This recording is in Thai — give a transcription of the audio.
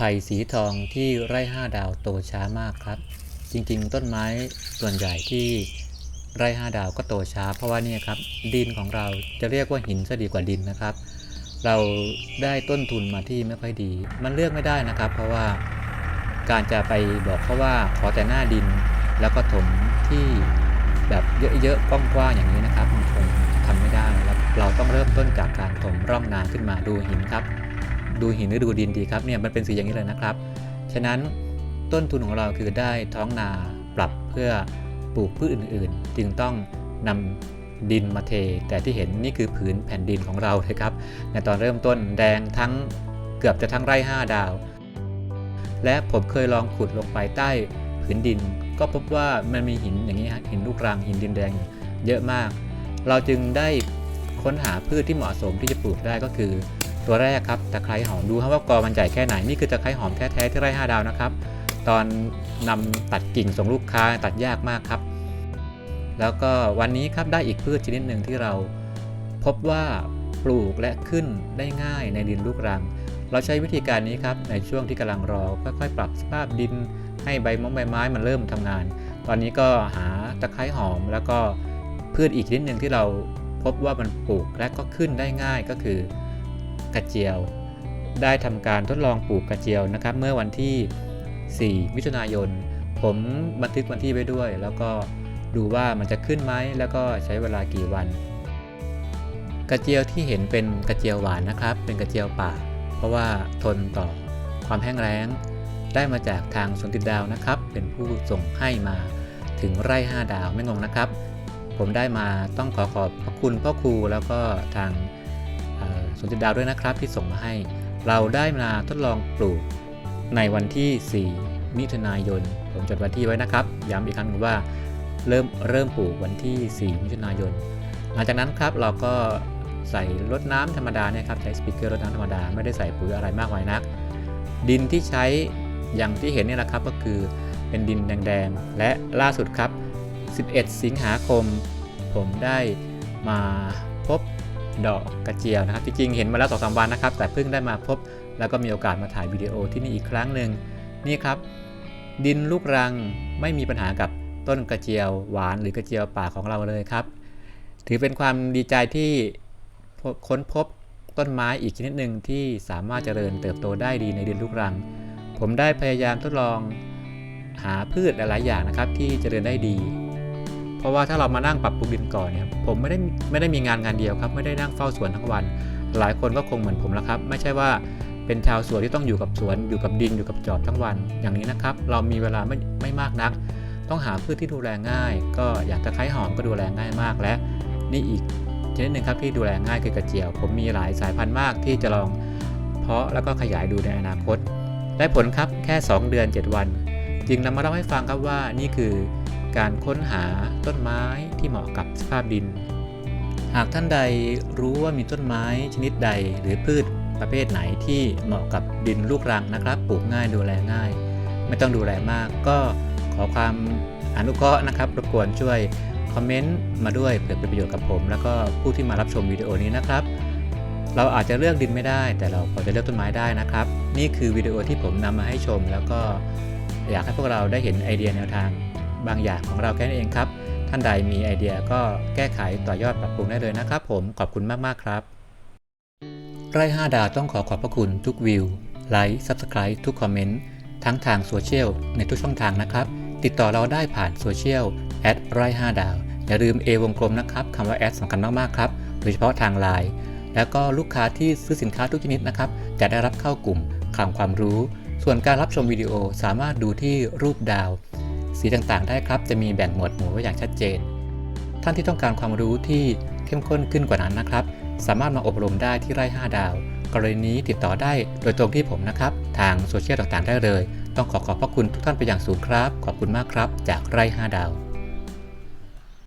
ไผ่สีทองที่ไร่ห้าดาวโตช้ามากครับ จริงๆ ต้นไม้ส่วนใหญ่ที่ไร่ห้าดาวก็โตช้า เพราะว่านี่ครับดินของเราจะเรียกว่าหินซะดีกว่าดินนะครับ เราได้ต้นทุนมาที่ไม่ค่อยดี มันเลือกไม่ได้นะครับ เพราะว่าการจะไปบอกเขาว่าขอแต่หน้าดินแล้วก็ถมที่แบบเยอะๆกว้างๆอย่างนี้นะครับมันคงทำไม่ได้แล้วเราต้องเริ่มต้นจากการถมร่องนาขึ้นมาดูหินครับ ดูหินหรือดูดินดีครับเนี่ยมันเป็นสีอย่างนี้เลยนะครับ ฉะนั้นต้นทุนของเราคือได้ท้องนาปรับเพื่อปลูกพืชอื่นๆ จึงต้องนำดินมาเท แต่ที่เห็นนี่คือผืนแผ่นดินของเราเลยครับในตอนเริ่มต้นแดงทั้งเกือบจะทั้งไร่ 5 ดาว และผมเคยลองขุดลงไปใต้ผืนดิน ก็พบว่ามันมีหินอย่างนี้ฮะหินลูกรังหินดินแดงเยอะมาก เราจึงได้ค้นหาพืชที่เหมาะสมที่จะปลูกได้ก็คือ ตัวแรกครับตะไคร้หอมดูครับว่ากอมันใหญ่แค่ไหนนี่คือตะไคร้หอมแท้ๆที่ไร่5ดาวนะครับ ตอนนำตัดกิ่งส่งลูกค้าตัดยากมากครับ แล้วก็วันนี้ครับได้อีกพืชชนิดหนึ่งที่เรา พบว่าปลูกและขึ้นได้ง่ายในดินลูกรัง เราใช้วิธีการนี้ครับในช่วงที่กำลังรอค่อยๆ ปรับสภาพดิน ให้ใบมงใบไม้มันเริ่มทำงาน ตอนนี้ก็หาตะไคร้หอม แล้วก็พืชอีกชนิดหนึ่งที่เราพบว่ามันปลูกและก็ขึ้นได้ง่ายก็คือ กระเจียว ได้ทำการทดลองปลูกกระเจียวนะครับ เมื่อวันที่ 4 มิถุนายน ผมบันทึกวันที่ไว้ด้วย แล้วก็ดูว่ามันจะขึ้นไหมแล้วก็ใช้เวลากี่วัน กระเจียวที่เห็นเป็นกระเจียวหวานนะครับ เป็นกระเจียวป่า เพราะว่าทนต่อความแห้งแล้ง ได้มาจากทางสนติดดาวนะครับ เป็นผู้ส่งให้มาถึงไร่ 5 ดาวไม่งงนะครับ ผมได้มาต้องขอขอบพระคุณพ่อครูแล้วก็ทาง สวนติดดาวด้วยนะครับที่ส่งมาให้ เราได้มาทดลองปลูกในวันที่ 4 มิถุนายน ผมจดวันที่ไว้นะครับ ย้ำอีกครั้งหนึ่งว่าเริ่มเริ่มปลูกวันที่ 4 มิถุนายน หลังจากนั้นครับเราก็ใส่รดน้ำธรรมดาเนี่ยครับใช้สปิเกอร์รดน้ำธรรมดาไม่ได้ใส่ปุ๋ยอะไรมากมายนัก ดินที่ใช้อย่างที่เห็นนี่แหละครับก็คือเป็นดินแดงๆและล่าสุดครับ 11 สิงหาคม ผมได้มาพบ ดอกกระเจียวนะครับ จริงๆ เห็นมาแล้วสองสามวันนะครับ แต่เพิ่งได้มาพบ แล้วก็มีโอกาสมาถ่ายวิดีโอที่นี่อีกครั้งหนึ่งนี่ครับ ดินลูกรังไม่มีปัญหากับต้นกระเจียวหวานหรือกระเจียวป่าของเราเลยครับ ถือเป็นความดีใจที่ค้นพบต้นไม้อีกชนิดหนึ่งที่สามารถเจริญเติบโตได้ดีในดินลูกรัง ผมได้พยายามทดลองหาพืชหลายๆอย่างนะครับ ที่เจริญได้ดี เพราะว่าถ้าเรามานั่งปรับปรุงดินก่อนเนี่ยผมไม่ได้ไม่ได้มีงานงานเดียวครับ ไม่ได้นั่งเฝ้าสวนทั้งวัน หลายคนก็คงเหมือนผมแล้วครับ ไม่ใช่ว่าเป็นชาวสวนที่ต้องอยู่กับสวนอยู่กับดินอยู่กับจอบทั้งวัน อย่างนี้นะครับ เรามีเวลาไม่ไม่มากนัก ต้องหาพืชที่ดูแลง่าย ก็อย่างตะไคร้หอมก็ดูแลง่ายมากและ นี่อีกชนิดหนึ่งครับที่ดูแลง่ายคือกระเจียว ผมมีหลายสายพันธุ์มากที่จะลองเพาะแล้วก็ขยายดูในอนาคต ได้ผลครับแค่ 2 เดือน 7 วัน จึงนำมาเล่าให้ฟังครับว่านี่คือ การค้นหาต้นไม้ที่เหมาะกับสภาพดิน หากท่านใดรู้ว่ามีต้นไม้ชนิดใดหรือพืชประเภทไหนที่เหมาะกับดินลูกรังนะครับ ปลูกง่ายดูแลง่าย ไม่ต้องดูแลมาก ก็ขอความอนุเคราะห์นะครับรบกวนช่วยคอมเมนต์มาด้วยเผื่อเป็นประโยชน์กับผม แล้วก็ผู้ที่มารับชมวิดีโอนี้นะครับ เราอาจจะเลือกดินไม่ได้ แต่เราพอจะเลือกต้นไม้ได้นะครับ นี่คือวิดีโอที่ผมนำมาให้ชม แล้วก็อยากให้พวกเราได้เห็นไอเดียแนวทาง บางอย่างของเราแค่นั้นเองครับ ท่านใดมีไอเดียก็แก้ไขต่อยอดปรับปรุงได้เลยนะครับ ผมขอบคุณมากๆครับ ไร่5ดาวต้องขอขอบพระคุณทุกวิวไลค์ Subscribe ทุกคอมเมนต์ทั้งทางโซเชียลในทุกช่องทางนะครับ ติดต่อเราได้ผ่านโซเชียลแอดไร่5ดาว อย่าลืม A วงกลมนะครับคำว่าแอดสำคัญมากๆครับโดยเฉพาะทางไลน์แล้วก็ลูกค้าที่ซื้อสินค้าทุกชนิดนะครับ จะได้รับเข้ากลุ่มข่าวความรู้ ส่วนการรับชมวิดีโอสามารถดูที่รูปดาว สีต่างๆ ได้ครับ จะมีแบ่งหมวดหมู่ไว้อย่างชัดเจน ท่านที่ต้องการความรู้ที่เข้มข้นขึ้นกว่านั้นนะครับ สามารถมาอบรมได้ที่ไร่ 5 ดาว กรณีนี้ติดต่อได้โดยตรงที่ผมนะครับ ทางโซเชียลต่างๆ ได้เลย ต้องขอขอบพระคุณทุกท่านไปอย่างสูงครับ ขอบคุณมากครับ จากไร่ 5 ดาว